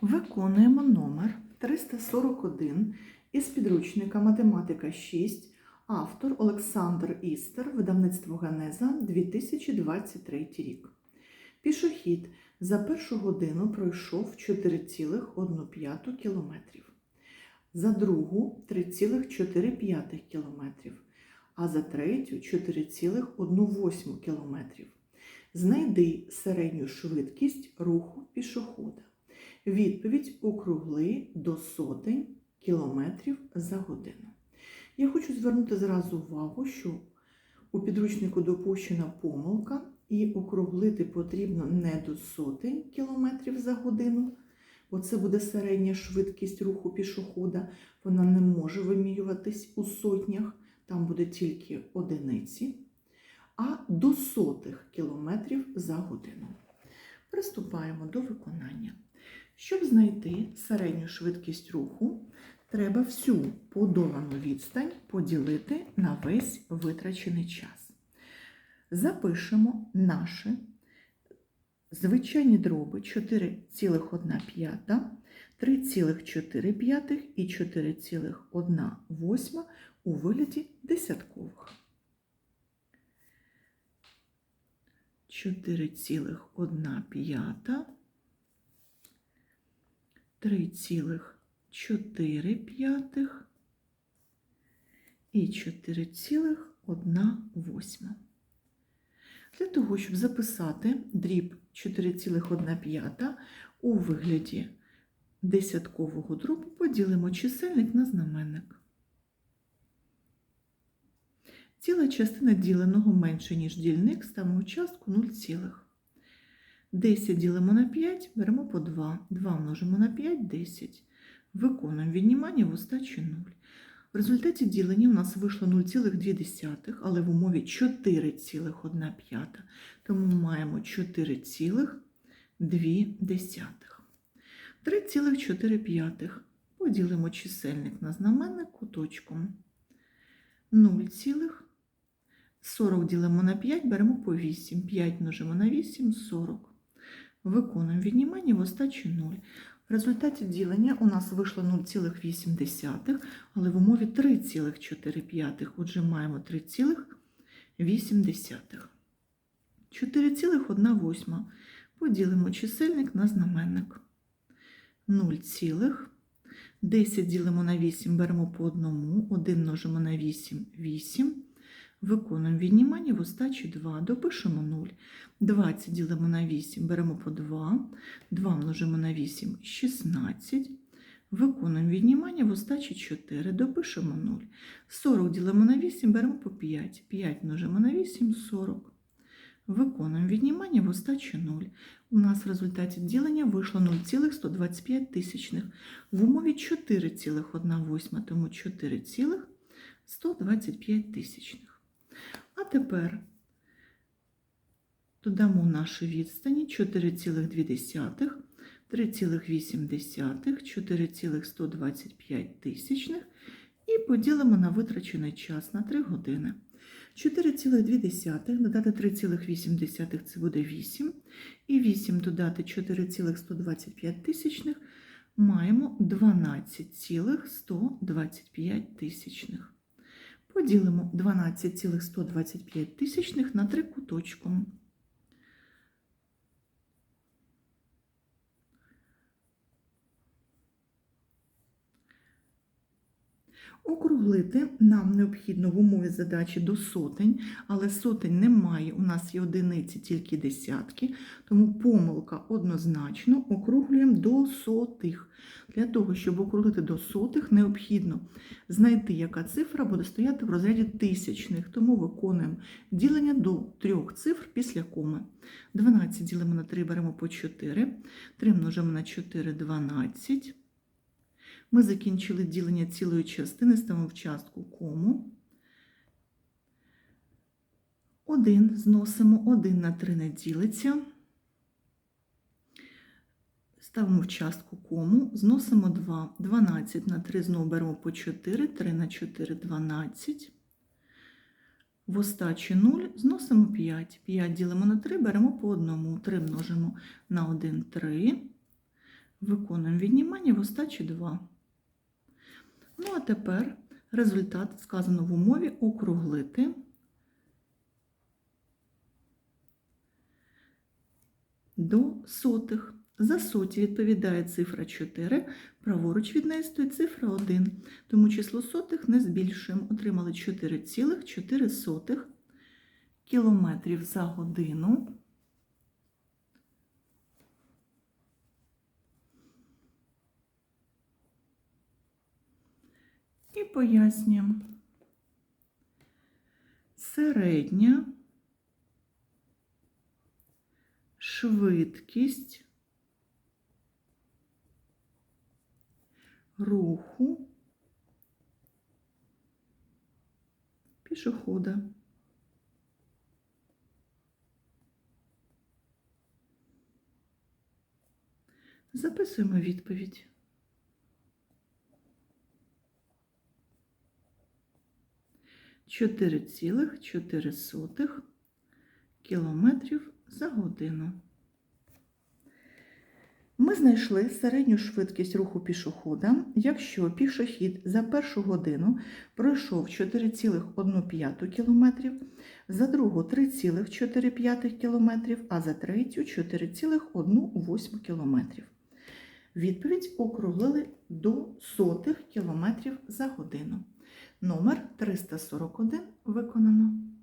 Виконуємо номер 341 із підручника Математика 6, автор Олександр Істер, видавництво Ганеза 2023 рік. Пішохід за першу годину пройшов 4,1 кілометрів, за другу 3,4 кілометрів, а за третю 4,1 кілометрів. Знайди середню швидкість руху пішохода. Відповідь округли до сотень кілометрів за годину. Я хочу звернути зразу увагу, що у підручнику допущена помилка, і округлити потрібно не до сотень кілометрів за годину, бо це буде середня швидкість руху пішохода. Вона не може вимірюватись у сотнях, там буде тільки одиниці, а до сотих кілометрів за годину. Приступаємо до виконання. Щоб знайти середню швидкість руху, треба всю подолану відстань поділити на весь витрачений час. Запишемо наші звичайні дроби 4,1, 3,4 і 4,1 у вигляді десяткових. 4,1 п'ята 3,4 і 4,1. Для того, щоб записати дріб 4,1 у вигляді десяткового дробу, поділимо чисельник на знаменник. Ціла частина діленого менше, ніж дільник, ставимо частку 0 цілих. 10 ділимо на 5, беремо по 2. 2 множимо на 5 10. Виконуємо віднімання в остачі 0. В результаті ділення у нас вийшло 0,2, але в умові 4,1. Тому маємо 4,2. 3,4. Поділимо чисельник на знаменник куточком. 0, 40 ділимо на 5, беремо по 8. 5 множимо на 8 40. Виконуємо віднімання в остачі 0. В результаті ділення у нас вийшло 0,8, але в умові 3,4. Отже, маємо 3,8. 4,1 поділимо чисельник на знаменник. 0, 10 ділимо на 8, беремо по 1, 1 множимо на 8 8. Виконуємо віднімання в остачі 2, допишемо 0. 20 ділимо на 8, беремо по 2, 2 множимо на 8 16. Виконуємо віднімання в остачі 4, допишемо 0. 40 ділимо на 8, беремо по 5, 5 множимо на 8 40. Виконуємо віднімання в остачі 0. У нас в результаті ділення вийшло 0,125 тисячних. В умові 4,1, тому 4,125 тисячних. А тепер додамо наші відстані 4,2, 3,8, 4,125 тисячних і поділимо на витрачений час на 3 години. 4,2 додати 3,8 це буде 8. І 8 додати 4,125 тисячних маємо 12,125 тисячних. Поділимо 12,125 тисячних на 3 Округлити нам необхідно в умові задачі до сотень, але сотень немає, у нас є одиниці, тільки десятки, тому помилка однозначно округлюємо до сотих. Для того, щоб округлити до сотих, необхідно знайти, яка цифра буде стояти в розряді тисячних, тому виконуємо ділення до трьох цифр після коми. 12 ділимо на 3, беремо по 4, 3 множимо на 4 – 12. Ми закінчили ділення цілої частини, ставимо в частку кому. 1 зносимо, 1 на 3 не ділиться. Ставимо в частку кому, зносимо 2. 12 на 3 знову беремо по 4, 3 на 4 – 12. В остачі 0 зносимо 5. 5 ділимо на 3, беремо по 1. 3 множимо на 1 – 3. Виконуємо віднімання в остачі 2. Ну, а тепер результат сказано в умові округлити до сотих. За соті відповідає цифра 4, праворуч від неї стоїть цифра 1. Тому число сотих не збільшуємо. Отримали 4,4 кілометрів за годину. І пояснюємо. Середня швидкість руху пішохода. Записуємо відповідь. Чотири цілих чотири сотих кілометрів за годину. Ми знайшли середню швидкість руху пішохода, якщо пішохід за першу годину пройшов 4,1 км, за другу 3,4 км, а за третю 4,1 км. Відповідь округлили до сотих кілометрів за годину. Номер 341 виконано.